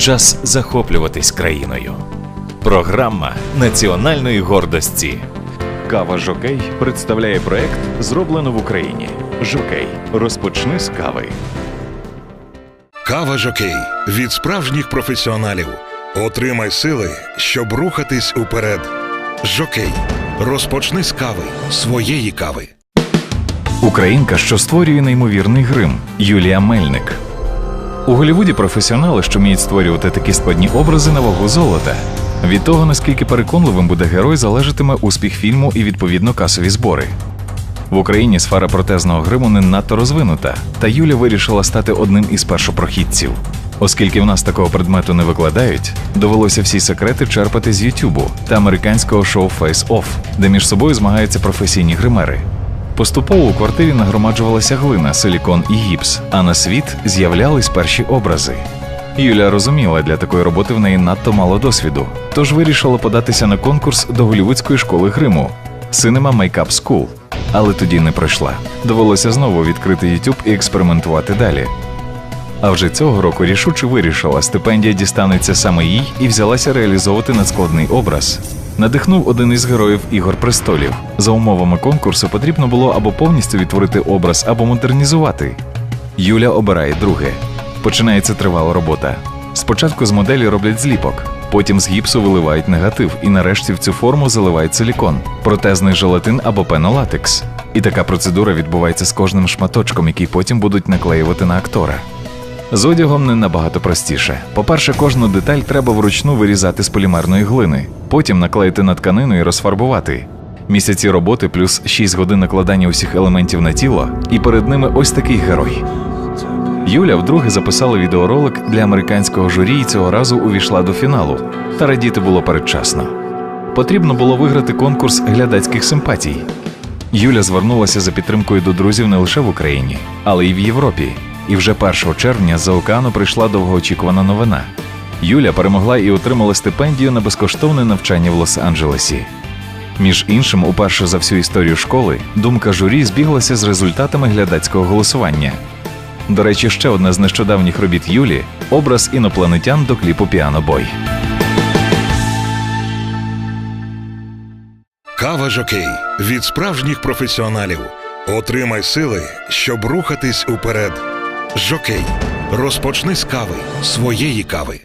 Час захоплюватись країною. Програма національної гордості. Кава Жокей представляє проект Зроблено в Україні. Жокей. Розпочни з кави. Кава Жокей від справжніх професіоналів. Отримай сили, щоб рухатись уперед. Жокей. Розпочни з кави своєї кави. Українка, що створює неймовірний грим Юлія Мельник. У Голлівуді професіонали, що вміють створювати такі складні образи на вагу золота. Від того, наскільки переконливим буде герой, залежатиме успіх фільму і відповідно касові збори. В Україні сфера протезного гриму не надто розвинута, та Юля вирішила стати одним із першопрохідців. Оскільки в нас такого предмету не викладають, довелося всі секрети черпати з Ютубу та американського шоу Face Off, де між собою змагаються професійні гримери. Поступово у квартирі нагромаджувалася глина, силікон і гіпс, а на світ з'являлись перші образи. Юля розуміла, для такої роботи в неї надто мало досвіду, тож вирішила податися на конкурс до голівудської школи гриму Cinema Makeup School. Але тоді не пройшла. Довелося знову відкрити YouTube і експериментувати далі. А вже цього року рішуче вирішила, стипендія дістанеться саме їй і взялася реалізовувати надскладний образ. Надихнув один із героїв Ігор Престолів. За умовами конкурсу потрібно було або повністю відтворити образ, або модернізувати. Юля обирає друге. Починається тривала робота. Спочатку з моделі роблять зліпок, потім з гіпсу виливають негатив і нарешті в цю форму заливають силікон, протезний желатин або пенолатекс. І така процедура відбувається з кожним шматочком, який потім будуть наклеювати на актора. З одягом не набагато простіше. По-перше, кожну деталь треба вручну вирізати з полімерної глини, потім наклеїти на тканину і розфарбувати. Місяці роботи плюс 6 годин накладання усіх елементів на тіло, і перед ними ось такий герой. Юля вдруге записала відеоролик для американського журі і цього разу увійшла до фіналу. Та радіти було передчасно. Потрібно було виграти конкурс глядацьких симпатій. Юля звернулася за підтримкою до друзів не лише в Україні, але й в Європі. І вже 1 червня з-за океану прийшла довгоочікувана новина. Юля перемогла і отримала стипендію на безкоштовне навчання в Лос-Анджелесі. Між іншим, уперше за всю історію школи, думка журі збіглася з результатами глядацького голосування. До речі, ще одна з нещодавніх робіт Юлі образ інопланетян до кліпу Піанобой. Кава Жокей від справжніх професіоналів. Отримай сили, щоб рухатись уперед. Жокей. Розпочни з кави своєї кави.